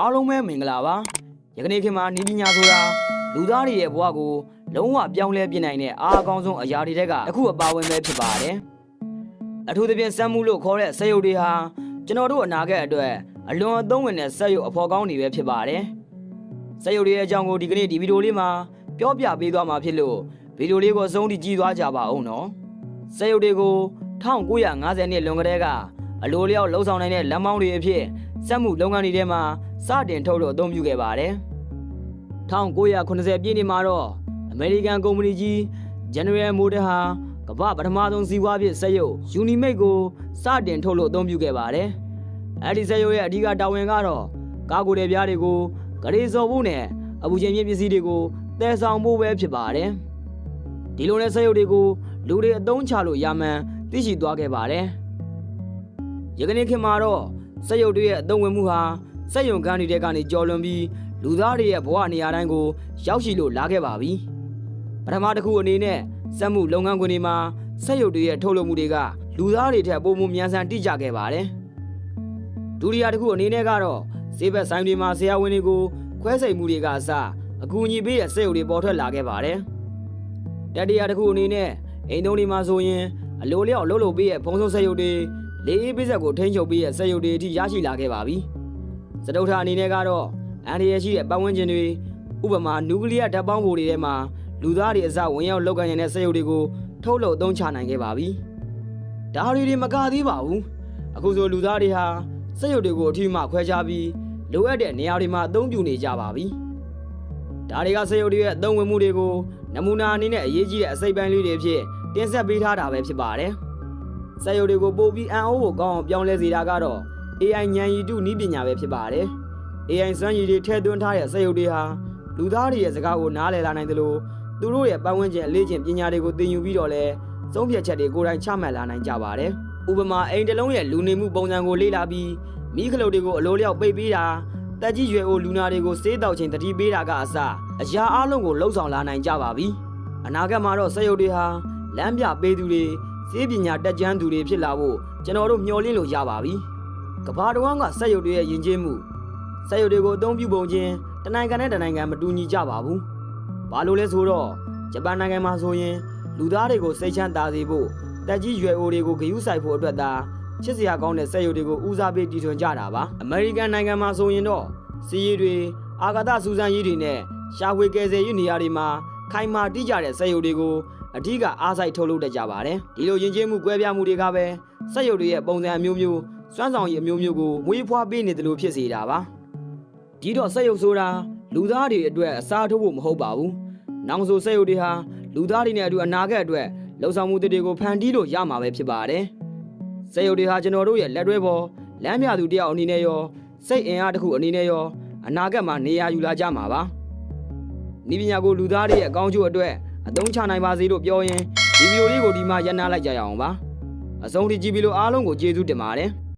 အားလုံးပဲမင်္ဂလာပါယကနေ့ခေတ်မှာနီးပညာဆိုတာလူသားတွေရဲ့ဘဝကိုလုံးဝပြောင်းလဲပြနိုင်တဲ့အားအကောင်းဆုံးအရာတွေတဲ့ကတစ်ခုအပါဝင်ပဲဖြစ်ပါတယ်အထူးသဖြင့်စက်မှုလို့ခေါ်တဲ့စက်ရုပ်တွေဟာကျွန်တော်တို့အနာဂတ်အတွက်အလွန်အသုံးဝင်တဲ့စက်ရုပ်အဖော်ကောင်းတွေပဲဖြစ်ပါတယ်စက်ရုပ်တွေရဲ့အကြောင်းကိုဒီကနေ့ဒီဗီဒီယိုလေးမှာပြောပြပေးသွားမှာဖြစ်လို့ဗီဒီယိုလေးကိုအဆုံးထိကြည့်သွားကြပါဦးနော်စက်ရုပ်တွေကို1950နှစ်လွန်ကတည်းကအလိုလျောက်လှုပ်ဆောင်နိုင်တဲ့လမ်းမောင်းတွေအဖြစ်စက်မှုလုပ်ငန်းတွေထဲမှာ စတင်ထုတ်လို့အသုံးပြုခဲ့ပါတယ်1980ပြည့်နှစ်မှာတော့အမေရိကန်ကုမ္ပဏီကြီး General Motors ဟာကမ္ဘာပထမဆုံးစီးပွားဖြစ်စက်ရုပ် Unimate ကိုစတင်ထုတ်လို့အသုံးပြုခဲ့ပါတယ်အဲဒီစက်ရုပ်ရဲ့အဓိကတာဝန်ကတော့ကားကိုယ်တဲ့ပြားတွေကိုဂရေစော်ဖို့နဲ့အပူချိန်မြင့်ပစ္စည်းတွေကိုတည်ဆောင်ဖို့ပဲဖြစ်ပါတယ်ဒီလိုနဲ့စက်ရုပ်တွေကိုလူတွေအသုံးချလို့ရမှန်သိရှိသွားခဲ့ပါတယ်ယကနေ့ခေတ်မှာတော့စက်ရုပ်တွေရဲ့အသုံးဝင်မှုဟာ စက်ရုံကန်းတွေထဲကနေကျော်လွန်ပြီးလူသားတွေရဲ့ဘဝနေရာတိုင်းကိုရောက်ရှိလို့လာခဲ့ပါပြီပထမတစ်ခုအနေနဲ့စက်မှုလုပ်ငန်းခွင်တွေမှာစက်ရုပ်တွေရဲ့ထုတ်လုပ်မှုတွေကလူသားတွေထက်ပိုမိုမြန်ဆန်တိကျခဲ့ပါတယ်ဒုတိယတစ်ခုအနေနဲ့ကတော့ဈေးဘက်ဆိုင်တွေမှာဆရာဝန်တွေကိုခွဲစိတ်မှုတွေကအစအကူအညီပေးတဲ့စက်ရုပ်တွေပေါ်ထွက်လာခဲ့ပါတယ်တတိယတစ်ခုအနေနဲ့အိမ်သုံးတွေမှာဆိုရင်အလိုလျောက်လှုပ်လှုပ်ပေးတဲ့ဖုံးဆုံးစက်ရုပ်တွေလေးအေးပိစက်ကိုထိန်းချုပ်ပေးတဲ့စက်ရုပ်တွေအထိရရှိလာခဲ့ပါပြီ စတုထအနေနဲ့ကတော့အန်ဒီရရှိတဲ့ပတ်ဝန်းကျင်တွေဥပမာနျူကလ িয়ার ဓာတ်ပေါင်းဖိုတွေထဲမှာလူသားတွေအစဝင်ရောက်လောက်ကန်နေတဲ့စက်ရုပ်တွေကိုထုတ်လုပ်အသုံးချနိုင်ခဲ့ပါပြီဒါတွေတွေမကသေးပါဘူးအခုဆိုလူသားတွေဟာစက်ရုပ်တွေကိုအထီးမှခွဲခြားပြီးလိုအပ်တဲ့နေရာတွေမှာအသုံးပြုနေကြပါပြီဒါတွေကစက်ရုပ်တွေရဲ့အသုံးဝင်မှုတွေကိုနမူနာအနေနဲ့အရေးကြီးတဲ့အစိပ်ပိုင်းလေးတွေအဖြစ်တင်ဆက်ပေးထားတာပဲဖြစ်ပါတယ်စက်ရုပ်တွေကိုပို့ပြီးအံ့ဩဖို့ကောင်းအောင်ပြောင်းလဲစေတာကတော့ AI ဉာဏ်ရည်တုနည်းပညာပဲဖြစ်ပါတယ် AI စွမ်းရည်တွေထည့်သွင်းထားတဲ့စက်ရုပ်တွေဟာလူသားတွေရဲ့စကားကိုနားလည်လာနိုင်သလိုသူတို့ရဲ့ပတ်ဝန်းကျင်အလေးကျင့်ပညာတွေကိုသင်ယူပြီးတော့လဲသုံးဖြတ်ချက်တွေကိုယ်တိုင်ချမှတ်လာနိုင်ကြပါတယ်။ဥပမာအိမ်တစ်လုံးရဲ့လူနေမှုပုံစံကိုလေ့လာပြီးမိခလုတ်တွေကိုအလိုလျောက်ပိတ်ပေးတာတက်ကြီးရွယ်အိုလူနာတွေကိုစေးတောက်ချိန်တတိပေးတာကအစအရာအလုံးကိုလှုပ်ဆောင်လာနိုင်ကြပါပြီ။အနာဂတ်မှာတော့စက်ရုပ်တွေဟာလမ်းပြပေးသူတွေစေးပညာတက်ကြွသူတွေဖြစ်လာဖို့ကျွန်တော်တို့မျှော်လင့်လို့ရပါပြီ။ ကဘာတော်ကစက်ရုပ်တွေရဲ့ယဉ်ကျေးမှုစက်ရုပ်တွေကိုအသုံးပြုပုံချင်းတနိုင်ငံနဲ့တနိုင်ငံမတူညီကြပါဘူး။ဘာလို့လဲဆိုတော့ဂျပန်နိုင်ငံမှာဆိုရင်လူသားတွေကိုစိတ်ချမ်းသာစေဖို့တက်ကြီးရွယ်အိုတွေကိုဂရုစိုက်ဖို့အတွက်သာချစ်စရာကောင်းတဲ့စက်ရုပ်တွေကိုဦးစားပေးတည်ထွင်ကြတာပါ။အမေရိကန်နိုင်ငံမှာဆိုရင်တော့စီးရီတွေအာဂါသစူဇန်ရေးတွေနဲ့ရှာဖွေကယ်ဆယ်ရေးနေရာတွေမှာခိုင်မာတိကျတဲ့စက်ရုပ်တွေကိုအထူးကအားစိုက်ထုတ်လုပ်တတ်ကြပါတယ်။ဒီလိုယဉ်ကျေးမှုကွဲပြားမှုတွေကပဲစက်ရုပ်တွေရဲ့ပုံစံအမျိုးမျိုး စွမ်းဆောင်ရည်အမျိုးမျိုးကိုမွေးဖွားပေးနေတယ်လို့ဖြစ်စေတာပါ။ဒီတော့စက်ရုပ်ဆိုတာလူသားတွေအတွက်အစားထိုးဖို့မဟုတ်ပါဘူး။နောင်ဆိုစက်ရုပ်တွေဟာလူသားတွေနဲ့အတူအနာဂတ်အတွက်လှုပ်ဆောင်မှုတွေကိုဖန်တီးလို့ရမှာပဲဖြစ်ပါတယ်။စက်ရုပ်တွေဟာကျွန်တော်တို့ရဲ့လက်တွဲပေါ်လမ်းပြသူတယောက်အနေနဲ့ရောစိတ်အင်အားတစ်ခုအနေနဲ့ရောအနာဂတ်မှာနေရာယူလာကြမှာပါ။ဤပညာကိုလူသားတွေရဲ့အကောင်းကျိုးအတွက်အသုံးချနိုင်ပါစေလို့ပြောရင်ဒီဗီဒီယိုလေးကိုဒီမှာရပ်နားလိုက်ကြရအောင်ပါ။အဆုံးထိကြည့်ပြီးလို့အားလုံးကိုကျေးဇူးတင်ပါတယ်။